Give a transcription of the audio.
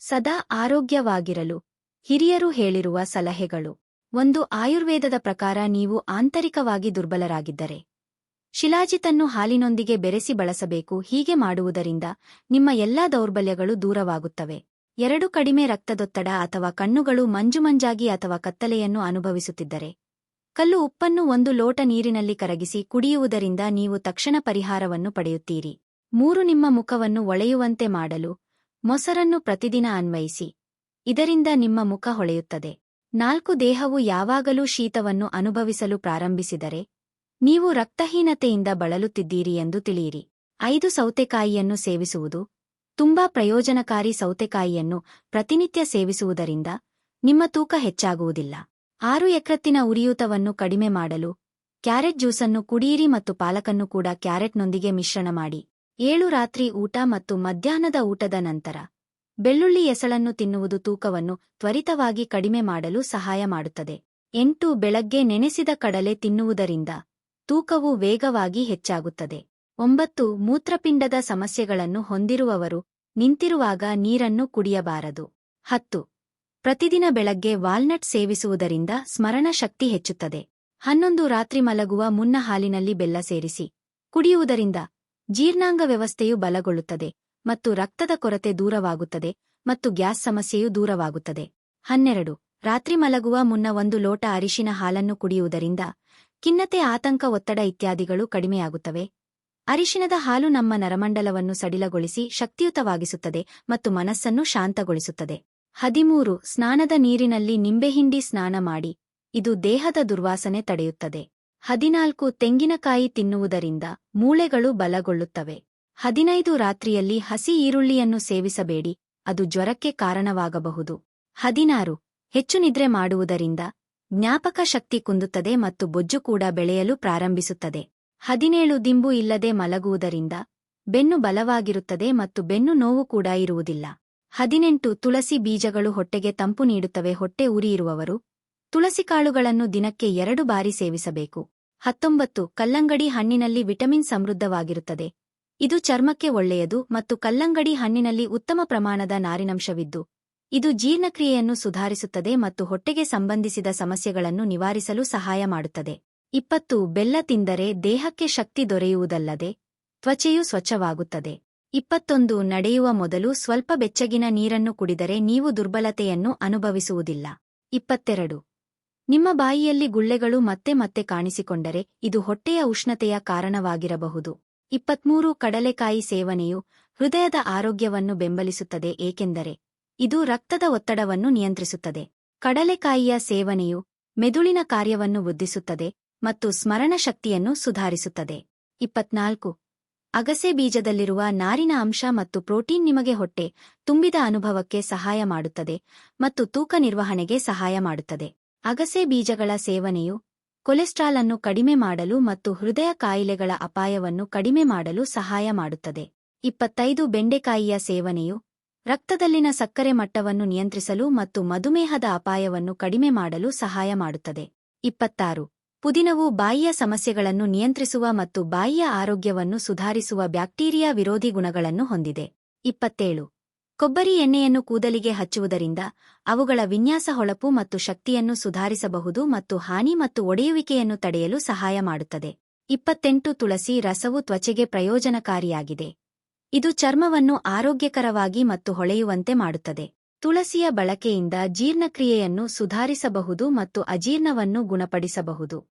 ಸದಾ ಆರೋಗ್ಯವಾಗಿರಲು. ಹಿರಿಯರು ಹೇಳಿರುವ ಸಲಹೆಗಳು. ಒಂದು ಆಯುರ್ವೇದದ ಪ್ರಕಾರ ನೀವು ಆಂತರಿಕವಾಗಿ ದುರ್ಬಲರಾಗಿದ್ದರೆ. ಶಿಲಾಜಿತನ್ನು ಹಾಲಿನೊಂದಿಗೆ ಬೆರೆಸಿ ಬಳಸಬೇಕು, ಹೀಗೆ ಮಾಡುವುದರಿಂದ ನಿಮ್ಮ ಎಲ್ಲಾ ದೌರ್ಬಲ್ಯಗಳು ದೂರವಾಗುತ್ತವೆ. ಎರಡು ಕಡಿಮೆ ರಕ್ತದೊತ್ತಡ ಅಥವಾ ಕಣ್ಣುಗಳು ಮಂಜುಮಂಜಾಗಿ ಅಥವಾ ಕತ್ತಲೆಯನ್ನು ಅನುಭವಿಸುತ್ತಿದ್ದರೆ. ಕಲ್ಲು ಉಪ್ಪನ್ನು ಒಂದು ಲೋಟ ನೀರಿನಲ್ಲಿ ಕರಗಿಸಿ ಕುಡಿಯುವುದರಿಂದ ನೀವು ತಕ್ಷಣ ಪರಿಹಾರವನ್ನು ಪಡೆಯುತ್ತೀರಿ. ಮೂರು ನಿಮ್ಮ ಮುಖವನ್ನು ಒಳೆಯುವಂತೆ ಮಾಡಲು ಮೊಸರನ್ನು ಪ್ರತಿದಿನ ಅನ್ವಯಿಸಿ. ಇದರಿಂದ ನಿಮ್ಮ ಮುಖ ಹೊಳೆಯುತ್ತದೆ. ನಾಲ್ಕು ದೇಹವು ಯಾವಾಗಲೂ ಶೀತವನ್ನು ಅನುಭವಿಸಲು ಪ್ರಾರಂಭಿಸಿದರೆ, ನೀವು ರಕ್ತಹೀನತೆಯಿಂದ ಬಳಲುತ್ತಿದ್ದೀರಿ ಎಂದು ತಿಳಿಯಿರಿ. ಐದು ಸೌತೆಕಾಯಿಯನ್ನು ಸೇವಿಸುವುದು, ತುಂಬಾ ಪ್ರಯೋಜನಕಾರಿ ಸೌತೆಕಾಯಿಯನ್ನು ಪ್ರತಿನಿತ್ಯ ಸೇವಿಸುವುದರಿಂದ ನಿಮ್ಮ ತೂಕ ಹೆಚ್ಚಾಗುವುದಿಲ್ಲ. ಆರು ಎಕ್ರತ್ತಿನ ಉರಿಯೂತವನ್ನು ಕಡಿಮೆ ಮಾಡಲು, ಕ್ಯಾರೆಟ್ ಜ್ಯೂಸನ್ನು ಕುಡಿಯಿರಿ ಮತ್ತು ಪಾಲಕನ್ನು ಕೂಡ ಕ್ಯಾರೆಟ್ನೊಂದಿಗೆ ಮಿಶ್ರಣ ಮಾಡಿ. ಏಳು ರಾತ್ರಿ ಊಟ ಮತ್ತು ಮಧ್ಯಾಹ್ನದ ಊಟದ ನಂತರ, ಬೆಳ್ಳುಳ್ಳಿ ಎಸಳನ್ನು ತಿನ್ನುವುದು ತೂಕವನ್ನು ತ್ವರಿತವಾಗಿ ಕಡಿಮೆ ಮಾಡಲು ಸಹಾಯ ಮಾಡುತ್ತದೆ. ಎಂಟು, ಬೆಳಗ್ಗೆ ನೆನೆಸಿದ ಕಡಲೆ ತಿನ್ನುವುದರಿಂದ ತೂಕವು ವೇಗವಾಗಿ ಹೆಚ್ಚಾಗುತ್ತದೆ. ಒಂಬತ್ತು, ಮೂತ್ರಪಿಂಡದ ಸಮಸ್ಯೆಗಳನ್ನು ಹೊಂದಿರುವವರು ನಿಂತಿರುವಾಗ ನೀರನ್ನು ಕುಡಿಯಬಾರದು. ಹತ್ತು, ಪ್ರತಿದಿನ ಬೆಳಗ್ಗೆ ವಾಲ್ನಟ್ ಸೇವಿಸುವುದರಿಂದ ಸ್ಮರಣ ಶಕ್ತಿ ಹೆಚ್ಚುತ್ತದೆ. ಹನ್ನೊಂದು, ರಾತ್ರಿ ಮಲಗುವ ಮುನ್ನ ಹಾಲಿನಲ್ಲಿ ಬೆಲ್ಲ ಸೇರಿಸಿ ಕುಡಿಯುವುದರಿಂದ ಜೀರ್ಣಾಂಗ ವ್ಯವಸ್ಥೆಯು ಬಲಗೊಳ್ಳುತ್ತದೆ ಮತ್ತು ರಕ್ತದ ಕೊರತೆ ದೂರವಾಗುತ್ತದೆ ಮತ್ತು ಗ್ಯಾಸ್ ಸಮಸ್ಯೆಯು ದೂರವಾಗುತ್ತದೆ. ಹನ್ನೆರಡು, ರಾತ್ರಿ ಮಲಗುವ ಮುನ್ನ ಒಂದು ಲೋಟ ಅರಿಶಿನ ಹಾಲನ್ನು ಕುಡಿಯುವುದರಿಂದ ಖಿನ್ನತೆ, ಆತಂಕ, ಒತ್ತಡ ಇತ್ಯಾದಿಗಳು ಕಡಿಮೆಯಾಗುತ್ತವೆ. ಅರಿಶಿನದ ಹಾಲು ನಮ್ಮ ನರಮಂಡಲವನ್ನು ಸಡಿಲಗೊಳಿಸಿ ಶಕ್ತಿಯುತವಾಗಿಸುತ್ತದೆ ಮತ್ತು ಮನಸ್ಸನ್ನು ಶಾಂತಗೊಳಿಸುತ್ತದೆ. ಹದಿಮೂರು, ಸ್ನಾನದ ನೀರಿನಲ್ಲಿ ನಿಂಬೆಹಿಂಡಿ ಸ್ನಾನ ಮಾಡಿ, ಇದು ದೇಹದ ದುರ್ವಾಸನೆ ತಡೆಯುತ್ತದೆ. ಹದಿನಾಲ್ಕು ತೆಂಗಿನಕಾಯಿ ತಿನ್ನುವುದರಿಂದ ಮೂಳೆಗಳು ಬಲಗೊಳ್ಳುತ್ತವೆ. ಹದಿನೈದು ರಾತ್ರಿಯಲ್ಲಿ ಹಸಿ ಈರುಳ್ಳಿಯನ್ನು ಸೇವಿಸಬೇಡಿ, ಅದು ಜ್ವರಕ್ಕೆ ಕಾರಣವಾಗಬಹುದು. ಹದಿನಾರು, ಹೆಚ್ಚು ನಿದ್ರೆ ಮಾಡುವುದರಿಂದ ಜ್ಞಾಪಕ ಶಕ್ತಿ ಕುಂದುತ್ತದೆ ಮತ್ತು ಬೊಜ್ಜು ಕೂಡ ಬೆಳೆಯಲು ಪ್ರಾರಂಭಿಸುತ್ತದೆ. ಹದಿನೇಳು, ದಿಂಬು ಇಲ್ಲದೆ ಮಲಗುವುದರಿಂದ ಬೆನ್ನು ಬಲವಾಗಿರುತ್ತದೆ ಮತ್ತು ಬೆನ್ನು ನೋವು ಕೂಡ ಇರುವುದಿಲ್ಲ. ಹದಿನೆಂಟು, ತುಳಸಿ ಬೀಜಗಳು ಹೊಟ್ಟೆಗೆ ತಂಪು ನೀಡುತ್ತವೆ, ಹೊಟ್ಟೆ ಉರಿಯಿರುವವರು ತುಳಸಿ ಕಾಳುಗಳನ್ನು ದಿನಕ್ಕೆ ಎರಡು ಬಾರಿ ಸೇವಿಸಬೇಕು. ಹತ್ತೊಂಬತ್ತು, ಕಲ್ಲಂಗಡಿ ಹಣ್ಣಿನಲ್ಲಿ ವಿಟಮಿನ್ ಸಮೃದ್ಧವಾಗಿರುತ್ತದೆ. ಇದು ಚರ್ಮಕ್ಕೆ ಒಳ್ಳೆಯದು ಮತ್ತು ಕಲ್ಲಂಗಡಿ ಹಣ್ಣಿನಲ್ಲಿ ಉತ್ತಮ ಪ್ರಮಾಣದ ನಾರಿನಂಶವಿದ್ದು, ಇದು ಜೀರ್ಣಕ್ರಿಯೆಯನ್ನು ಸುಧಾರಿಸುತ್ತದೆ ಮತ್ತು ಹೊಟ್ಟೆಗೆ ಸಂಬಂಧಿಸಿದ ಸಮಸ್ಯೆಗಳನ್ನು ನಿವಾರಿಸಲು ಸಹಾಯ ಮಾಡುತ್ತದೆ. ಇಪ್ಪತ್ತು, ಬೆಲ್ಲ ತಿಂದರೆ ದೇಹಕ್ಕೆ ಶಕ್ತಿ ದೊರೆಯುವುದಲ್ಲದೆ ತ್ವಚೆಯು ಸ್ವಚ್ಛವಾಗುತ್ತದೆ. ಇಪ್ಪತ್ತೊಂದು, ನಡೆಯುವ ಮೊದಲು ಸ್ವಲ್ಪ ಬೆಚ್ಚಗಿನ ನೀರನ್ನು ಕುಡಿದರೆ ನೀವು ದುರ್ಬಲತೆಯನ್ನು ಅನುಭವಿಸುವುದಿಲ್ಲ. ಇಪ್ಪತ್ತೆರಡು ನಿಮ್ಮ ಬಾಯಿಯಲ್ಲಿ ಗುಳ್ಳೆಗಳು ಮತ್ತೆ ಮತ್ತೆ ಕಾಣಿಸಿಕೊಂಡರೆ ಇದು ಹೊಟ್ಟೆಯ ಉಷ್ಣತೆಯ ಕಾರಣವಾಗಿರಬಹುದು. ಇಪ್ಪತ್ಮೂರು ಕಡಲೆಕಾಯಿ ಸೇವನೆಯು ಹೃದಯದ ಆರೋಗ್ಯವನ್ನು ಬೆಂಬಲಿಸುತ್ತದೆ, ಏಕೆಂದರೆ ಇದು ರಕ್ತದ ಒತ್ತಡವನ್ನು ನಿಯಂತ್ರಿಸುತ್ತದೆ. ಕಡಲೆಕಾಯಿಯ ಸೇವನೆಯು ಮೆದುಳಿನ ಕಾರ್ಯವನ್ನು ವೃದ್ಧಿಸುತ್ತದೆ ಮತ್ತು ಸ್ಮರಣ ಶಕ್ತಿಯನ್ನು ಸುಧಾರಿಸುತ್ತದೆ. ಇಪ್ಪತ್ನಾಲ್ಕು, ಅಗಸೆ ಬೀಜದಲ್ಲಿರುವ ನಾರಿನ ಅಂಶ ಮತ್ತು ಪ್ರೋಟೀನ್ ನಿಮಗೆ ಹೊಟ್ಟೆ ತುಂಬಿದ ಅನುಭವಕ್ಕೆ ಸಹಾಯ ಮಾಡುತ್ತದೆ ಮತ್ತು ತೂಕ ನಿರ್ವಹಣೆಗೆ ಸಹಾಯ ಮಾಡುತ್ತದೆ. ಅಗಸೆ ಬೀಜಗಳ ಸೇವನೆಯು ಕೊಲೆಸ್ಟ್ರಾಲ್ ಅನ್ನು ಕಡಿಮೆ ಮಾಡಲು ಮತ್ತು ಹೃದಯ ಕಾಯಿಲೆಗಳ ಅಪಾಯವನ್ನು ಕಡಿಮೆ ಮಾಡಲು ಸಹಾಯ ಮಾಡುತ್ತದೆ. ಇಪ್ಪತ್ತೈದು ಬೆಂಡೆಕಾಯಿಯ ಸೇವನೆಯು ರಕ್ತದಲ್ಲಿನ ಸಕ್ಕರೆ ಮಟ್ಟವನ್ನು ನಿಯಂತ್ರಿಸಲು ಮತ್ತು ಮಧುಮೇಹದ ಅಪಾಯವನ್ನು ಕಡಿಮೆ ಮಾಡಲು ಸಹಾಯ ಮಾಡುತ್ತದೆ. ಇಪ್ಪತ್ತಾರು, ಪುದಿನವು ಬಾಯಿಯ ಸಮಸ್ಯೆಗಳನ್ನು ನಿಯಂತ್ರಿಸುವ ಮತ್ತು ಬಾಯಿಯ ಆರೋಗ್ಯವನ್ನು ಸುಧಾರಿಸುವ ಬ್ಯಾಕ್ಟೀರಿಯಾ ವಿರೋಧಿ ಗುಣಗಳನ್ನು ಹೊಂದಿದೆ. ಇಪ್ಪತ್ತೇಳು ಕೊಬ್ಬರಿ ಎಣ್ಣೆಯನ್ನು ಕೂದಲಿಗೆ ಹಚ್ಚುವುದರಿಂದ ಅವುಗಳ ವಿನ್ಯಾಸ ಹೊಳಪು ಮತ್ತು ಶಕ್ತಿಯನ್ನು ಸುಧಾರಿಸಬಹುದು ಮತ್ತು ಹಾನಿ ಮತ್ತು ಒಡೆಯುವಿಕೆಯನ್ನು ತಡೆಯಲು ಸಹಾಯ ಮಾಡುತ್ತದೆ. ಇಪ್ಪತ್ತೆಂಟು ತುಳಸಿ ರಸವು ತ್ವಚೆಗೆ ಪ್ರಯೋಜನಕಾರಿಯಾಗಿದೆ. ಇದು ಚರ್ಮವನ್ನು ಆರೋಗ್ಯಕರವಾಗಿ ಮತ್ತು ಹೊಳೆಯುವಂತೆ ಮಾಡುತ್ತದೆ. ತುಳಸಿಯ ಬಳಕೆಯಿಂದ ಜೀರ್ಣಕ್ರಿಯೆಯನ್ನು ಸುಧಾರಿಸಬಹುದು ಮತ್ತು ಅಜೀರ್ಣವನ್ನು ಗುಣಪಡಿಸಬಹುದು.